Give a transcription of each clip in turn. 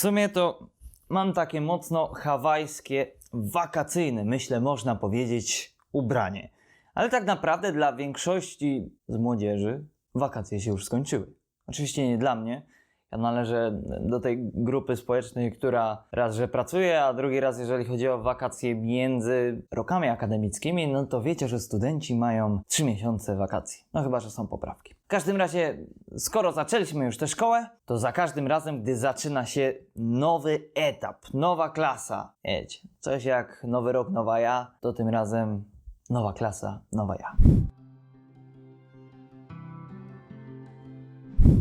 sumie to mam takie mocno hawajskie, wakacyjne, myślę, można powiedzieć, ubranie. Ale tak naprawdę dla większości z młodzieży wakacje się już skończyły. Oczywiście nie dla mnie. Ja należę do tej grupy społecznej, która raz, że pracuje, a drugi raz, jeżeli chodzi o wakacje między rokami akademickimi, no to wiecie, że studenci mają 3 miesiące wakacji. No chyba, że są poprawki. W każdym razie, skoro zaczęliśmy już tę szkołę, to za każdym razem, gdy zaczyna się nowy etap, nowa klasa, wiecie, coś jak nowy rok, nowa ja, to tym razem nowa klasa, nowa ja.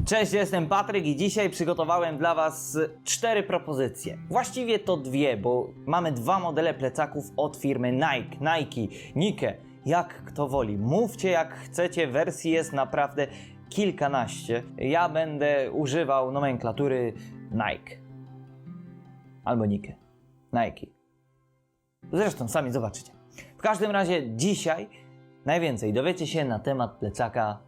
Cześć, jestem Patryk i dzisiaj przygotowałem dla Was cztery propozycje. Właściwie to dwie, bo mamy dwa modele plecaków od firmy Nike, Nike, Nike. Jak kto woli. Mówcie jak chcecie, wersji jest naprawdę kilkanaście. Ja będę używał nomenklatury Nike. Albo Nike. Nike. Zresztą sami zobaczycie. W każdym razie dzisiaj najwięcej dowiecie się na temat plecaka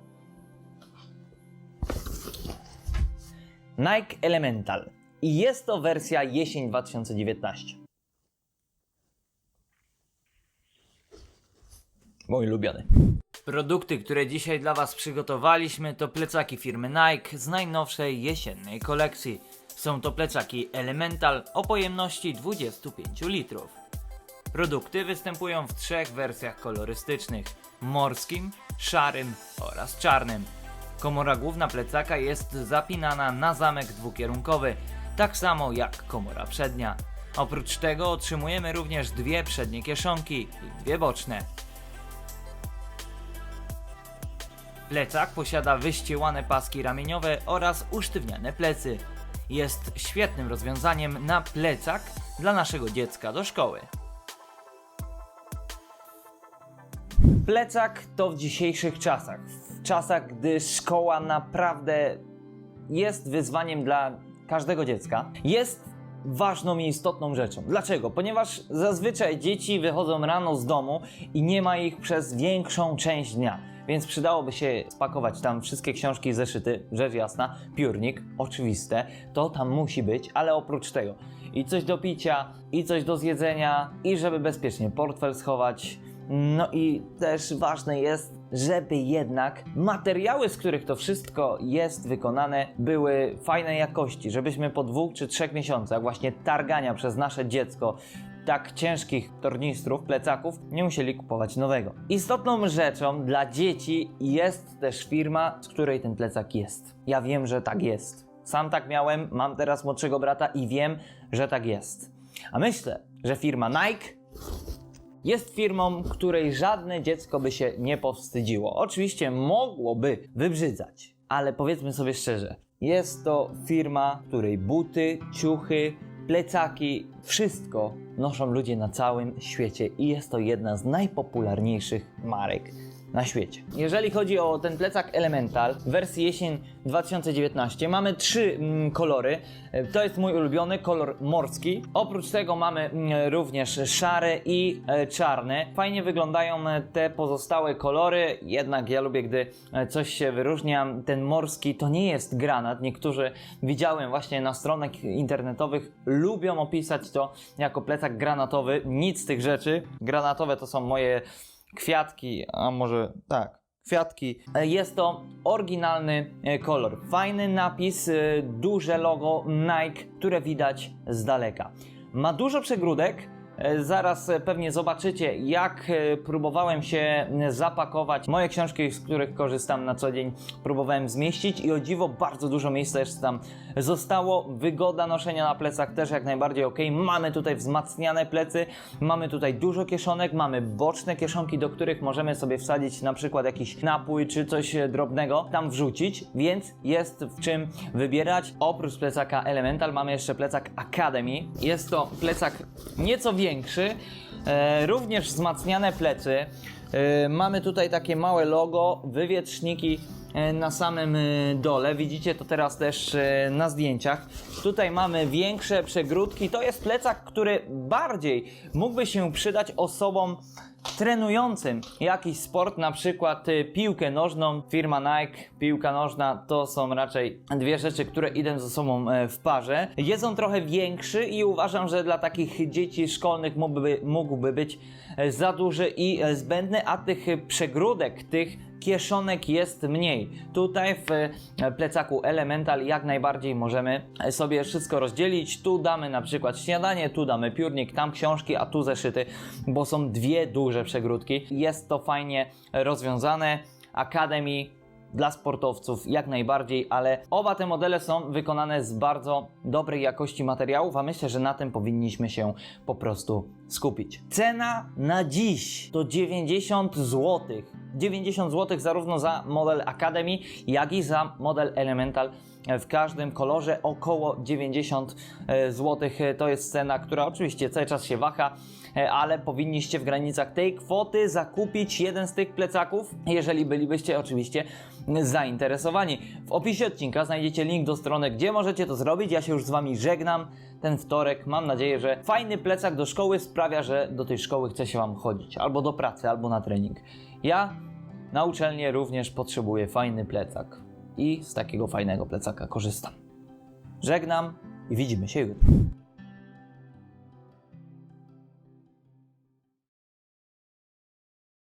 Nike Elemental. I jest to wersja jesień 2019. Mój ulubiony. Produkty, które dzisiaj dla Was przygotowaliśmy, to plecaki firmy Nike z najnowszej jesiennej kolekcji. Są to plecaki Elemental o pojemności 25 litrów. Produkty występują w trzech wersjach kolorystycznych: morskim, szarym oraz czarnym. Komora główna plecaka jest zapinana na zamek dwukierunkowy, tak samo jak komora przednia. Oprócz tego otrzymujemy również dwie przednie kieszonki i dwie boczne. Plecak posiada wyściełane paski ramieniowe oraz usztywniane plecy. Jest świetnym rozwiązaniem na plecak dla naszego dziecka do szkoły. Plecak to w dzisiejszych czasach, w czasach, gdy szkoła naprawdę jest wyzwaniem dla każdego dziecka, jest ważną i istotną rzeczą. Dlaczego? Ponieważ zazwyczaj dzieci wychodzą rano z domu i nie ma ich przez większą część dnia. Więc przydałoby się spakować tam wszystkie książki i zeszyty, rzecz jasna, piórnik, oczywiste, to tam musi być, ale oprócz tego i coś do picia, i coś do zjedzenia, i żeby bezpiecznie portfel schować, no i też ważne jest, żeby jednak materiały, z których to wszystko jest wykonane, były fajnej jakości, żebyśmy po dwóch czy trzech miesiącach właśnie targania przez nasze dziecko tak ciężkich tornistrów, plecaków, nie musieli kupować nowego. Istotną rzeczą dla dzieci jest też firma, z której ten plecak jest. Ja wiem, że tak jest. Sam tak miałem, mam teraz młodszego brata i wiem, że tak jest. A myślę, że firma Nike jest firmą, której żadne dziecko by się nie powstydziło. Oczywiście mogłoby wybrzydzać, ale powiedzmy sobie szczerze, jest to firma, której buty, ciuchy, plecaki, wszystko noszą ludzie na całym świecie i jest to jedna z najpopularniejszych marek na świecie. Jeżeli chodzi o ten plecak Elemental w wersji jesień 2019, mamy trzy mm, kolory. E, To jest mój ulubiony kolor morski. Oprócz tego mamy mm, również szare i e, czarne. Fajnie wyglądają e, te pozostałe kolory, jednak ja lubię, gdy e, coś się wyróżnia. Ten morski to nie jest granat. Niektórzy widziałem właśnie na stronach internetowych lubią opisać to jako plecak granatowy. Nic z tych rzeczy. Granatowe to są moje kwiatki, a może tak, kwiatki. E, Jest to oryginalny e, kolor. Fajny napis, e, duże logo Nike, które widać z daleka. Ma dużo przegródek. E, Zaraz e, pewnie zobaczycie, jak e, próbowałem się zapakować. Moje książki, z których korzystam na co dzień, próbowałem zmieścić i o dziwo bardzo dużo miejsca jeszcze tam zostało. Wygoda noszenia na plecach też jak najbardziej ok. Mamy tutaj wzmacniane plecy, mamy tutaj dużo kieszonek, mamy boczne kieszonki, do których możemy sobie wsadzić na przykład jakiś napój czy coś drobnego, tam wrzucić, więc jest w czym wybierać. Oprócz plecaka Elemental mamy jeszcze plecak Academy. Jest to plecak nieco większy, e, również wzmacniane plecy. E, mamy tutaj takie małe logo, wywietrzniki na samym e, dole. Widzicie to teraz też e, na zdjęciach. Tutaj mamy większe przegródki. To jest plecak, który bardziej mógłby się przydać osobom trenującym jakiś sport, na przykład piłkę nożną, firma Nike, piłka nożna to są raczej dwie rzeczy, które idą ze sobą e, w parze. Jest on trochę większy i uważam, że dla takich dzieci szkolnych mógłby, mógłby być e, za duży i e, zbędny, a tych e, przegródek, tych kieszonek jest mniej. Tutaj w e, plecaku Elemental jak najbardziej możemy sobie wszystko rozdzielić. Tu damy na przykład śniadanie, tu damy piórnik, tam książki, a tu zeszyty, bo są dwie duże przegródki. Jest to fajnie rozwiązane. Academy dla sportowców jak najbardziej, ale oba te modele są wykonane z bardzo dobrej jakości materiałów, a myślę, że na tym powinniśmy się po prostu skupić. Cena na dziś to 90 zł. 90 zł zarówno za model Academy, jak i za model Elemental w każdym kolorze około 90 zł. To jest cena, która oczywiście cały czas się waha, e, ale powinniście w granicach tej kwoty zakupić jeden z tych plecaków, jeżeli bylibyście oczywiście zainteresowani. W opisie odcinka znajdziecie link do strony, gdzie możecie to zrobić. Ja się już z Wami żegnam ten wtorek. Mam nadzieję, że fajny plecak do szkoły sprawia, że do tej szkoły chce się Wam chodzić, albo do pracy, albo na trening. Ja na uczelnię również potrzebuję fajny plecak i z takiego fajnego plecaka korzystam. Żegnam i widzimy się jutro.